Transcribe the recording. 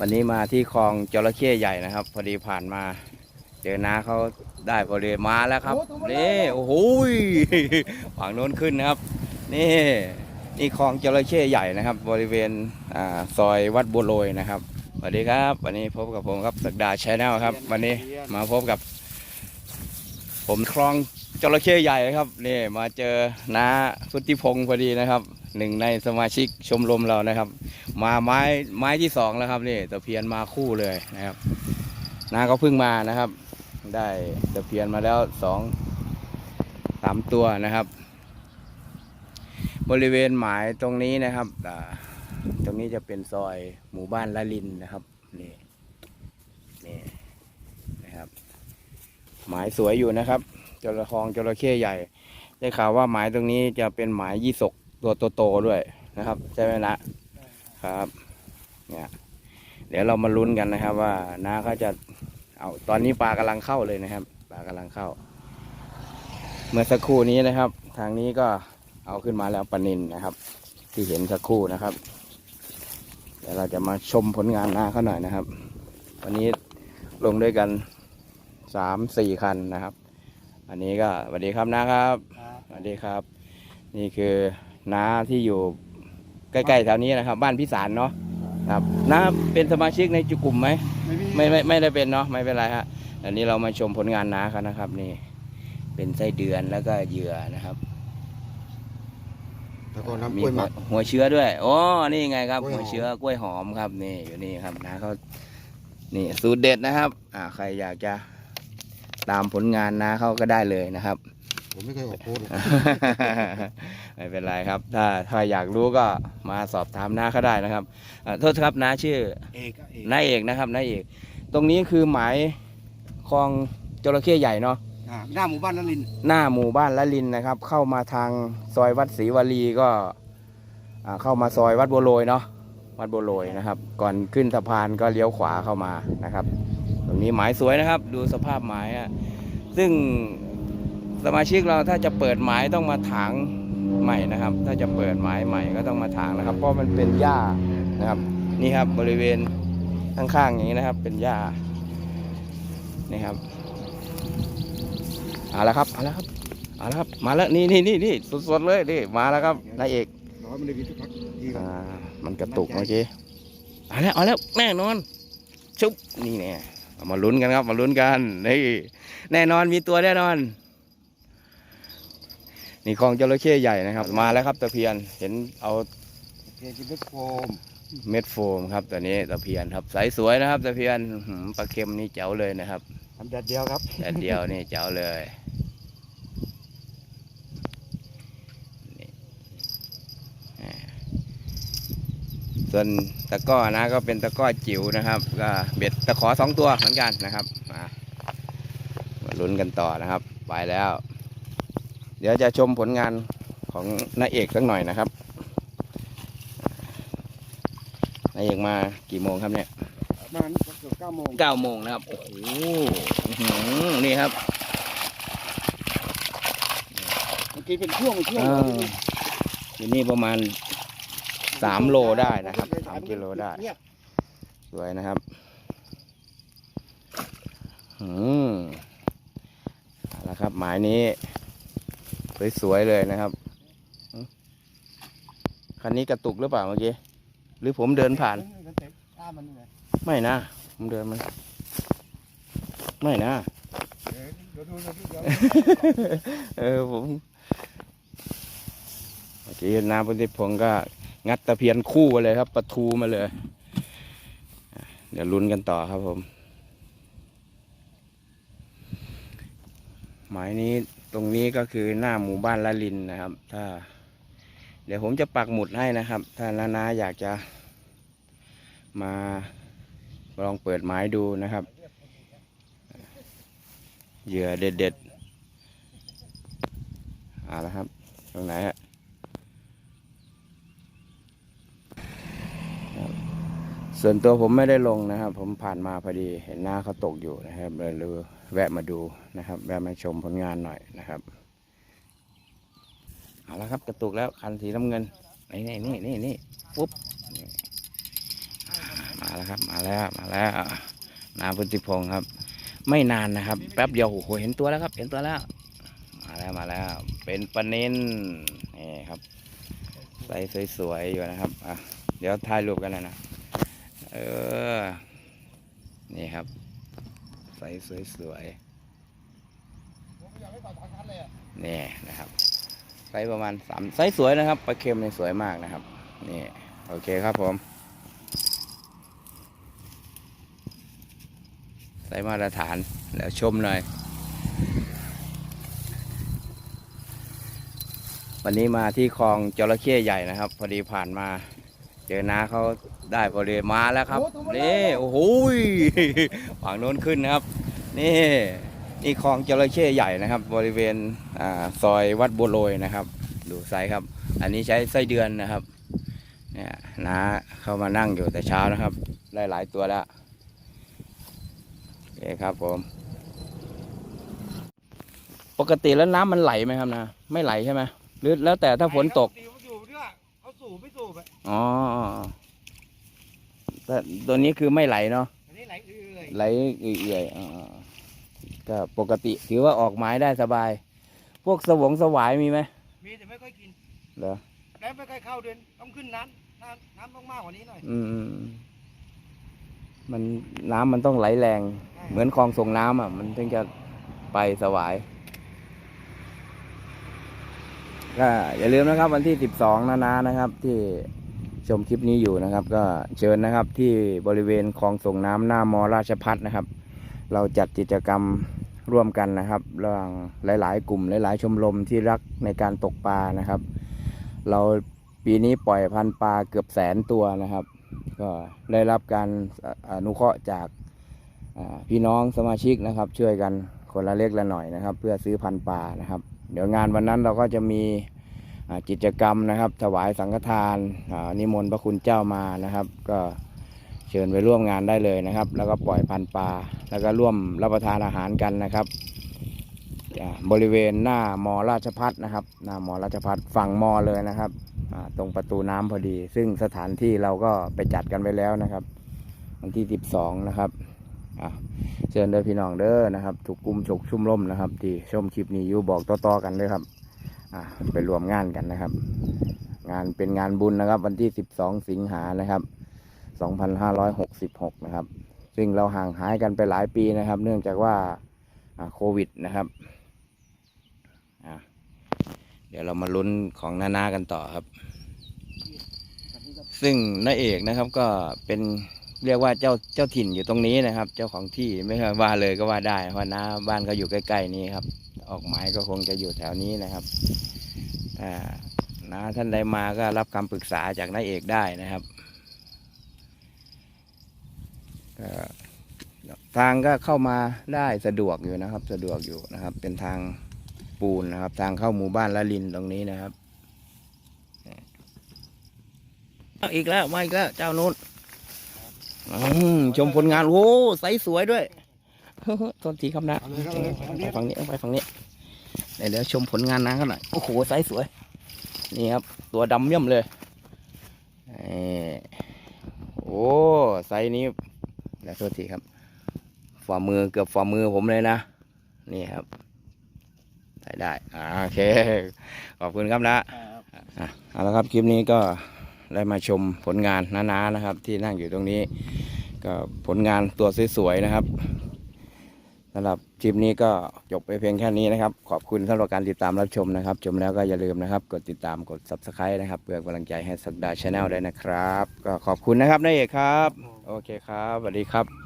วันนี้มาที่คลองจระเข้ใหญ่นะครับ พอดีผ่านมา เจอน้าเขาได้พอดีมาแล้วครับนี่โอ้โหยฝั่งโน้นขึ้นนะครับ นี่นี่คลองจระเข้ใหญ่นะครับ บริเวณอ่าซอยวัดบัวโรยนะครับสวัสดีครับ วันนี้พบกับผมครับสักดาชแนลครับ วันนี้มาพบกับ ผมคลองจระเข้ใหญ่ครับนี่มาเจอน้าพุทธิพงศ์พอดีนะครับ หนึ่งในสมาชิกชมรมเรานะครับ มาไม้ไม้ที่สองแล้วครับนี่ตะเพียนมาคู่เลยนะครับน้าก็เพิ่งมานะครับ ได้ตะเพียนมาแล้วสองสามตัวนะครับ บริเวณหมายตรงนี้นะครับอ่าตรงนี้จะเป็นซอยหมู่บ้านละลินนะครับนี่นี่นะครับ หมายสวยอยู่นะครับจระคองจระเข้ใหญ่ ได้ข่าวว่าหมายตรงนี้จะเป็นหมายยี่สก ตัวโตๆด้วยนะครับ ใช่ไหมนะครับเนี่ยเดี๋ยวเรามาลุ้นกันนะครับว่าน้าเขาจะเอาตอนนี้ปลากำลังเข้าเลยนะครับปลากำลังเข้า เมื่อสักครู่นี้นะครับ ทางนี้ก็เอาขึ้นมาแล้วปลานินนะครับ ที่เห็นสักครู่นะครับ เดี๋ยวเราจะมาชมผลงานน้าเขาหน่อยนะครับ วันนี้ลงด้วยกันสามสี่คันนะครับ อันนี้ก็สวัสดีครับนะครับสวัสดีครับ นี่คือ น้าที่อยู่ใกล้ๆแถวนี้นะครับ บ้านพิสารเนาะครับน้าเป็นสมาชิกในจุกลุ่มไหมไม่มีไม่ไม่ไม่ได้เป็นเนาะไม่เป็นไรฮะอันนี้เรามาชมผลงานน้าเขานะครับ นี่ เป็นไส้เดือนแล้วก็เหยื่อนะครับแล้วก็น้ำมีกล้วยหมักหัวหัวเชื้อด้วยอ๋อนี่ไงครับกล้วยหอมหัวเชื้อกล้วยหอมครับ นี่อยู่นี่ครับน้าเขานี่สูตรเด็ดนะครับ อ่าใครอยากจะตามผลงานน้าเขาก็ได้เลยนะครับ ผมไม่เคยออกโพสต์หรอก ไม่เป็นไรครับ ถ้าถ้าอยากรู้ก็มาสอบถามน้าเขาได้นะครับอ่าโทษครับน้าชื่อเอกอะเอกน้าเอกนะครับน้าเอก ตรงนี้คือหมายคลองจระเข้ใหญ่เนาะ อ่าหน้าหมู่บ้านนลินทร์หน้าหมู่บ้านละลินนะครับ เข้ามาทางซอยวัดศรีวลีก็อ่าเข้ามาซอยวัดบัวโรยเนาะวัดบัวโรยนะครับ ก่อนขึ้นสะพานก็เลี้ยวขวาเข้ามานะครับ ตรงนี้หมายสวยนะครับ ดูสภาพหมายอะซึ่งสมาชิกเราถ้าจะเปิดหมายต้องมาถาง ใหม่นะครับ ถ้าจะเปิดหมายใหม่ก็ต้องมาถางนะครับ เพราะมันเป็นหญ้านะครับ นี่ครับบริเวณข้างๆอย่างนี้นะครับ เป็นหญ้านี่ครับเอาละครับเอาละครับเอาละครับ มาแล้วนี่นี่นี่นี่สดๆเลยนี่มาแล้วครับนายเอกร้อยมันเลยมีทุกพักทีอ่ามันกระตุกเมื่อกี้เอาแล้วเอาแล้วแน่นอน ชุบนี่เนี่ยเอามาลุ้นกันครับ มาลุ้นกันนี่แน่นอนมีตัวแน่นอน นี่คลองจระเข้ใหญ่นะครับ มาแล้วครับตะเพียนเห็นเอาเพียงกินเม็ดโฟมเม็ดโฟมครับตัวนี้ตะเพียนครับใสสวยนะครับตะเพียนอื้อหือปลาเค็มนี่เจ๋วเลยนะครับทำแดดเดียวครับแต่เดียวนี่เจ๋วเลยนี่อ่าส่วนตะกร้อนะก็เป็นตะกร้อจิ๋วนะครับ ก็เบ็ดตะขอสองตัวเหมือนกันนะครับมามาลุ้นกันต่อนะครับ ไปแล้วเดี๋ยวจะชมผลงานของนายเอกสักหน่อยนะครับนายเอกมากี่โมงครับเนี่ยประมาณเกือบเก้าโมงเก้าโมงนะครับ โอ้โหอื้อหือนี่ครับเมื่อกี้เป็นช่วงเป็นช่วงอ่าอยู่นี่ประมาณสามโลได้นะครับสามกิโลได้ เงียบสวยนะครับ อืมเอาละครับ หมายนี้ สวยๆเลยนะครับ คันนี้กระตุกหรือเปล่าเมื่อกี้ หรือผมเดินผ่าน ไม่นะ ผมเดินมัน ไม่นะ เออผมเมื่อกี้น้ำพุทธิพงศ์ก็งัดตะเพียนคู่มาเลยครับประทูมาเลย เดี๋ยวลุ้นกันต่อครับผม หมายนี้ ตรงนี้ก็คือหน้าหมู่บ้านละลินนะครับ ถ้า เดี๋ยวผมจะปักหมุดให้นะครับ ถ้านานาอยากจะมาลองเปิดหมายดูนะครับเหยื่อเด็ดๆเอาละครับ ตรงไหนฮะส่วนตัวผมไม่ได้ลงนะครับ ผมผ่านมาพอดีเห็นหน้าเขาตกอยู่นะครับเลยเลย แวะมาดูนะครับ แวะมาชมผลงานหน่อยนะครับเอาละครับกระตุกแล้วคันสีน้ำเงินนี่นี่นี่นี่นี่ปุ๊บมาแล้วครับมาแล้วมาแล้วนาพุทธิพงศ์ครับ ไม่นานนะครับ แป๊บเดียวโอ้โหเห็นตัวแล้วครับ เห็นตัวแล้ว มาแล้วมาแล้ว เป็นปลาเน้นนี่ครับใสสวยๆอยู่นะครับอะเดี๋ยวถ่ายรูปกันนะนะเออ นี่ครับ ใสสวยๆผมอยากให้ต่อทางคันเลยอะนี่นะครับไซส์ประมาณสามไซส์สวยนะครับปลาเค็มเนี่ยสวยมากนะครับนี่โอเคครับผมไซส์มาตรฐานแล้วชมหน่อย วันนี้มาที่คลองจระเข้ใหญ่นะครับ พอดีผ่านมา เจอน้าเขาได้พอดีมาแล้วครับ นี่โอ้โหยฝั่งโน้นขึ้นนะครับ นี่นี่คลองจระเข้ใหญ่นะครับ บริเวณอ่าซอยวัดบัวโรยนะครับ ดูไซส์ครับ อันนี้ใช้ไส้เดือนนะครับเนี่ยน้าเข้ามานั่งอยู่แต่เช้านะครับ ได้หลายตัวแล้วโอเคครับผม ปกติแล้วน้ำมันไหลไหมครับนะ ไม่ไหลใช่ไหมหรือแล้วแต่ถ้าฝนตก สูบไม่สูบอะอ๋อแต่ตัวนี้คือไม่ไหลเนาะอันนี้ไหลเอื่อยไหลเอื่อยๆอ่าก็ปกติถือว่าออกไม้ได้สบาย พวกสวงสวายมีไหมมีแต่ไม่ค่อยกินเหรอแล้วไม่ค่อยเข้าเดือนต้องขึ้นน้ำน้ำน้ำต้องมากกว่านี้หน่อยอืมอืมมันน้ำมันต้องไหลแรง เหมือนคลองส่งน้ำอะ มันถึงจะไปสวาย ก็อย่าลืมนะครับวันที่สิบสองนานานะครับ ที่ชมคลิปนี้อยู่นะครับ ก็เชิญนะครับที่บริเวณคลองส่งน้ำหน้ามอราชพัฒนะครับ เราจัดกิจกรรมร่วมกันนะครับระหว่างหลาย ๆ กลุ่มหลาย ๆ ชมรมที่รักในการตกปลานะครับ เราปีนี้ปล่อยพันปลาเกือบแสนตัวนะครับ ก็ได้รับการอนุเคราะห์จากพี่น้องสมาชิกนะครับ ช่วยกันคนละเล็กละหน่อยนะครับ เพื่อซื้อพันปลานะครับ เดี๋ยวงานวันนั้นเราก็จะมีกิจกรรมนะครับ ถวายสังฆทานนิมนต์พระคุณเจ้ามานะครับ ก็เชิญไปร่วมงานได้เลยนะครับ แล้วก็ปล่อยพันปลาแล้วก็ร่วมรับประทานอาหารกันนะครับบริเวณหน้ามอราชพัฒนะครับ หน้ามอราชพัฒฝั่งมอเลยนะครับตรงประตูน้ำพอดี ซึ่งสถานที่เราก็ไปจัดกันไว้แล้วนะครับ วันที่ 12 นะครับ เชิญเด้อพี่น้องเด้อนะครับถูกกลุ่มฉกชุ่มร่มนะครับ ที่ชมคลิปนี้อยู่บอกต่อๆกันเลยครับอะไปรวมงานกันนะครับ งานเป็นงานบุญนะครับ วันที่ 12 สิงหานะครับ 2566 นะครับ ซึ่งเราห่างหายกันไปหลายปีนะครับ เนื่องจากว่าโควิดนะครับเดี๋ยวเรามาลุ้นของนานากันต่อครับ ซึ่งนายเอกนะครับก็เป็น เรียกว่าเจ้าเจ้าถิ่นอยู่ตรงนี้นะครับ เจ้าของที่ไม่ใช่ว่าเลยก็ว่าได้เพราะน้าบ้านเขาอยู่ใกล้ๆนี้ครับ ออกหมายก็คงจะอยู่แถวนี้นะครับอ่าน้าท่านใดมาก็รับคำปรึกษาจากนายเอกได้นะครับทางก็เข้ามาได้สะดวกอยู่นะครับ สะดวกอยู่นะครับ เป็นทางปูนนะครับ ทางเข้าหมู่บ้านละลินตรงนี้นะครับอีกแล้วมาอีกแล้วเจ้านู้น ชมผลงานโอ้ใสสวยด้วยต้นทีครับนะเอาเลยครับเอาเลยเอาเลไปยฝั่งนี้ไปฝั่งนี้เดี๋ยวเดี๋ยวชมผลงานนะกันหน่อยโอ้โหใสสวย นี่ครับ ตัวดำเยี่ยมเลยนี่โอ้ไซส์นี้เดี๋ยวโทษทีครับ ฝ่ามือเกือบฝ่ามือผมเลยนะ นี่ครับใส่ได้อ่าโอเค ขอบคุณครับนะอะเอาละครับคลิปนี้ก็ ได้มาชมผลงานน้าๆนะครับ ที่นั่งอยู่ตรงนี้ ก็ผลงานตัวสวยๆนะครับสำหรับคลิปนี้ก็จบไปเพียงแค่นี้นะครับ ขอบคุณสำหรับการติดตามรับชมนะครับ ชมแล้วก็อย่าลืมนะครับ กดติดตามกด subscribe นะครับ เพื่อกำลังใจให้สัปดาชาแนลด้วยนะครับ ก็ขอบคุณนะครับนายเอกครับ โอเคครับสวัสดีครับ